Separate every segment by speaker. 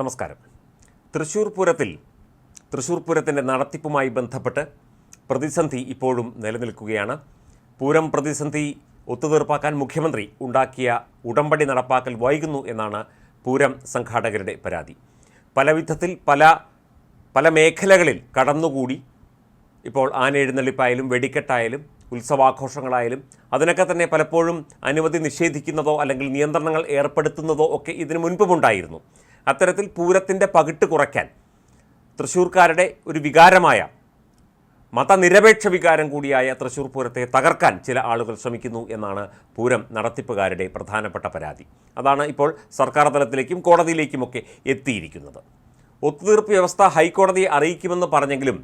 Speaker 1: നമസ്കാരം. തൃശൂർ പൂരത്തിൽ തൃശൂർ പൂരത്തിന്റെ നടത്തിപ്പുമായി ബന്ധപ്പെട്ട് പ്രതിസന്ധി ഇപ്പോഴും നിലനിൽക്കുകയാണ്. പൂരം പ്രതിസന്ധി ഒത്തുതീർപ്പാക്കാൻ മുഖ്യമന്ത്രി ഉണ്ടാക്കിയ ഉടമ്പടി നടപ്പാക്കൽ വൈകുന്നു എന്നാണ് പൂരം സംഘാടകരുടെ പരാതി. പല വിധത്തിൽ പല പല മേഖലകളിൽ കടന്നുകൂടി ഇപ്പോൾ ആനയെഴുന്നള്ളിപ്പായാലും വെടിക്കെട്ടായാലും ഉത്സവാഘോഷങ്ങളായാലും അതിനൊക്കെ തന്നെ പലപ്പോഴും അനുമതി നിഷേധിക്കുന്നതോ അല്ലെങ്കിൽ നിയന്ത്രണങ്ങൾ ഏർപ്പെടുത്തുന്നതോ ഒക്കെ ഇതിനു മുൻപുമുണ്ടായിരുന്നു. അത്തരത്തിൽ പൂരത്തിന്റെ പകിട്ട് കുറയ്ക്കാൻ തൃശ്ശൂർക്കാരുടെ ഒരു വികാരമായ മതനിരപേക്ഷ വികാരം കൂടിയായ തൃശ്ശൂർ പൂരത്തെ തകർക്കാൻ ചില ആളുകൾ ശ്രമിക്കുന്നു എന്നാണ് പൂരം നടത്തിപ്പുകാരുടെ പ്രധാനപ്പെട്ട പരാതി. അതാണ് ഇപ്പോൾ സർക്കാർ തലത്തിലേക്കും കോടതിയിലേക്കുമൊക്കെ എത്തിയിരിക്കുന്നത്. ഒത്തുതീർപ്പ് വ്യവസ്ഥ ഹൈക്കോടതിയെ അറിയിക്കുമെന്ന് പറഞ്ഞെങ്കിലും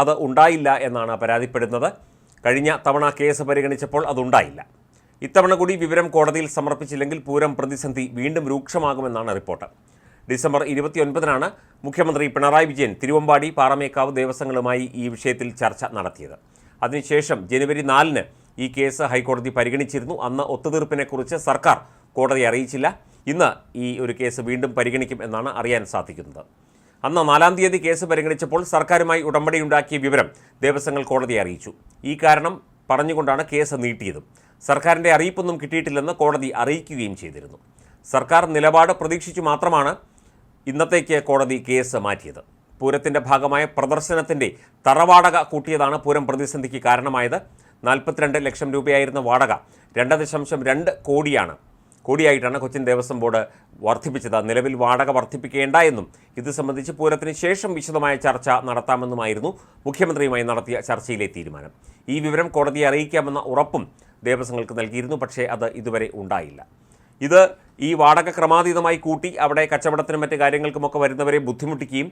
Speaker 1: അത് ഉണ്ടായില്ല എന്നാണ് പരാതിപ്പെടുന്നത്. കഴിഞ്ഞ തവണ കേസ് പരിഗണിച്ചപ്പോൾ അതുണ്ടായില്ല. ഇത്തവണ കൂടി വിവരം കോടതിയിൽ സമർപ്പിച്ചില്ലെങ്കിൽ പൂരം പ്രതിസന്ധി വീണ്ടും രൂക്ഷമാകുമെന്നാണ് റിപ്പോർട്ട്. ഡിസംബർ ഇരുപത്തിയൊൻപതിനാണ് മുഖ്യമന്ത്രി പിണറായി വിജയൻ തിരുവമ്പാടി പാറമേക്കാവ് ദേവസ്വങ്ങളുമായി ഈ വിഷയത്തിൽ ചർച്ച നടത്തിയത്. അതിനുശേഷം ജനുവരി നാലിന് ഈ കേസ് ഹൈക്കോടതി പരിഗണിച്ചിരുന്നു. അന്ന് ഒത്തുതീർപ്പിനെക്കുറിച്ച് സർക്കാർ കോടതി അറിയിച്ചില്ല. ഇന്ന് ഈ ഒരു കേസ് വീണ്ടും പരിഗണിക്കും എന്നാണ് അറിയാൻ സാധിക്കുന്നത്. അന്ന് നാലാം തീയതി കേസ് പരിഗണിച്ചപ്പോൾ സർക്കാരുമായി ഉടമ്പടിയുണ്ടാക്കിയ വിവരം ദേവസ്വങ്ങൾ കോടതിയെ അറിയിച്ചു. ഈ കാരണം പറഞ്ഞുകൊണ്ടാണ് കേസ് നീട്ടിയതും. സർക്കാരിന്റെ അറിയിപ്പൊന്നും കിട്ടിയിട്ടില്ലെന്ന് കോടതി അറിയിക്കുകയും ചെയ്തിരുന്നു. സർക്കാർ നിലപാട് പ്രതീക്ഷിച്ചു മാത്രമാണ് ഇന്നത്തേക്ക് കോടതി കേസ് മാറ്റിയത്. പൂരത്തിന്റെ ഭാഗമായ പ്രദർശനത്തിന്റെ തറവാടക കൂട്ടിയതാണ് പൂരം പ്രതിസന്ധിക്ക് കാരണമായത്. നാൽപ്പത്തിരണ്ട് ലക്ഷം രൂപയായിരുന്ന വാടക രണ്ട് ദശാംശം രണ്ട് കോടിയാണ്. കോടിയായിട്ടാണ് കൊച്ചിൻ ദേവസ്വം ബോർഡ് വർദ്ധിപ്പിച്ചത്. നിലവിൽ വാടക വർദ്ധിപ്പിക്കേണ്ട എന്നും ഇത് സംബന്ധിച്ച് പൂരത്തിന് ശേഷം വിശദമായ ചർച്ച നടത്താമെന്നുമായിരുന്നു മുഖ്യമന്ത്രിയുമായി നടത്തിയ ചർച്ചയിലെ തീരുമാനം. ഈ വിവരം കോടതിയെ അറിയിക്കാമെന്ന ഉറപ്പും ദേവസ്വങ്ങൾക്ക് നൽകിയിരുന്നു പക്ഷേ അത് ഇതുവരെ ഉണ്ടായില്ല. ഇത് ഈ വാടക ക്രമാതീതമായി കൂട്ടി അവിടെ കച്ചവടത്തിനും മറ്റ് കാര്യങ്ങൾക്കുമൊക്കെ വരുന്നവരെ ബുദ്ധിമുട്ടിക്കുകയും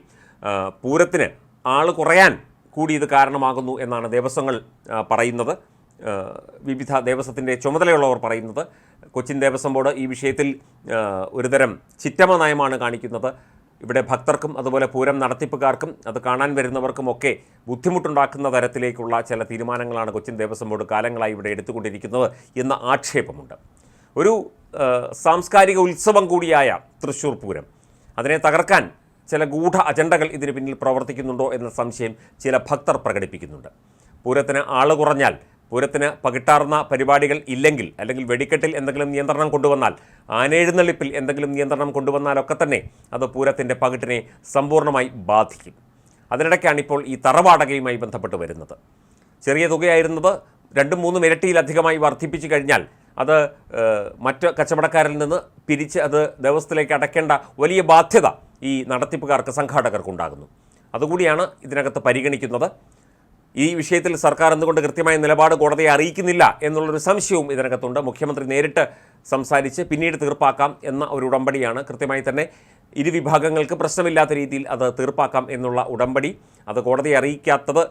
Speaker 1: പൂരത്തിന് ആൾ കുറയാൻ കൂടി ഇത് കാരണമാകുന്നു എന്നാണ് ദേവസ്വങ്ങൾ പറയുന്നത്. വിവിധ ദേവസ്വത്തിന്റെ ചുമതലയുള്ളവർ പറയുന്നത്. കൊച്ചിൻ ദേവസ്വം ബോർഡ് ഈ വിഷയത്തിൽ ഒരുതരം ചിറ്റമ നയമാണ് കാണിക്കുന്നത്. ഇവിടെ ഭക്തർക്കും അതുപോലെ പൂരം നടത്തിപ്പുകാർക്കും അത് കാണാൻ വരുന്നവർക്കുമൊക്കെ ബുദ്ധിമുട്ടുണ്ടാക്കുന്ന തരത്തിലേക്കുള്ള ചില തീരുമാനങ്ങളാണ് കൊച്ചിൻ ദേവസ്വം ബോർഡ് കാലങ്ങളായി ഇവിടെ എടുത്തുകൊണ്ടിരിക്കുന്നത് എന്ന ആക്ഷേപമുണ്ട്. ഒരു സാംസ്കാരിക ഉത്സവം കൂടിയായ തൃശ്ശൂർ പൂരം. അതിനെ തകർക്കാൻ ചില ഗൂഢ അജണ്ടകൾ ഇതിന് പിന്നിൽ പ്രവർത്തിക്കുന്നുണ്ടോ എന്ന സംശയം ചില ഭക്തർ പ്രകടിപ്പിക്കുന്നുണ്ട്. പൂരത്തിന് ആൾ കുറഞ്ഞാൽ പൂരത്തിന് പകിട്ടാർന്ന പരിപാടികൾ ഇല്ലെങ്കിൽ അല്ലെങ്കിൽ വെടിക്കെട്ടിൽ എന്തെങ്കിലും നിയന്ത്രണം കൊണ്ടുവന്നാൽ ആനയെഴുന്നള്ളിപ്പിൽ എന്തെങ്കിലും നിയന്ത്രണം കൊണ്ടുവന്നാലൊക്കെ തന്നെ അത് പൂരത്തിന്റെ പകിട്ടിനെ സമ്പൂർണമായി ബാധിക്കും. അതിനിടയ്ക്കാണ് ഇപ്പോൾ ഈ തറവാടകയുമായി ബന്ധപ്പെട്ട് വരുന്നത്. ചെറിയ തുകയായിരുന്നത് രണ്ടും മൂന്നും ഇരട്ടിയിലധികമായി വർദ്ധിപ്പിച്ചു കഴിഞ്ഞാൽ അത് മറ്റ് കച്ചവടക്കാരിൽ നിന്ന് പിരിച്ച് അത് ദേവസ്ഥത്തിലേക്ക് അടയ്ക്കേണ്ട വലിയ ബാധ്യത ഈ നടത്തിപ്പുകാർക്ക് സംഘാടകർക്കുണ്ടാകുന്നു. അതുകൂടിയാണ് ഇതിനകത്ത് പരിഗണിക്കുന്നത്. ഈ വിഷയത്തിൽ സർക്കാർ എന്തുകൊണ്ട് കൃത്യമായ നിലപാട് കോടതിയെ അറിയിക്കുന്നില്ല എന്നുള്ളൊരു സംശയവും ഇതിനകത്തുണ്ട്. മുഖ്യമന്ത്രി നേരിട്ട് സംസാരിച്ച് പിന്നീട് തീർപ്പാക്കാം എന്ന ഒരു ഉടമ്പടിയാണ് കൃത്യമായി തന്നെ ഇരുവിഭാഗങ്ങൾക്ക് പ്രശ്നമില്ലാത്ത രീതിയിൽ അത് തീർപ്പാക്കാം എന്നുള്ള ഉടമ്പടി. അത് കോടതിയെ അറിയിക്കാത്തത്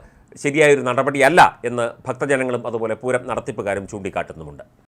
Speaker 1: ശരിയായൊരു നടപടിയല്ല എന്ന് ഭക്തജനങ്ങളും അതുപോലെ പൂരം നടത്തിപ്പുകാരും ചൂണ്ടിക്കാട്ടുന്നുമുണ്ട്.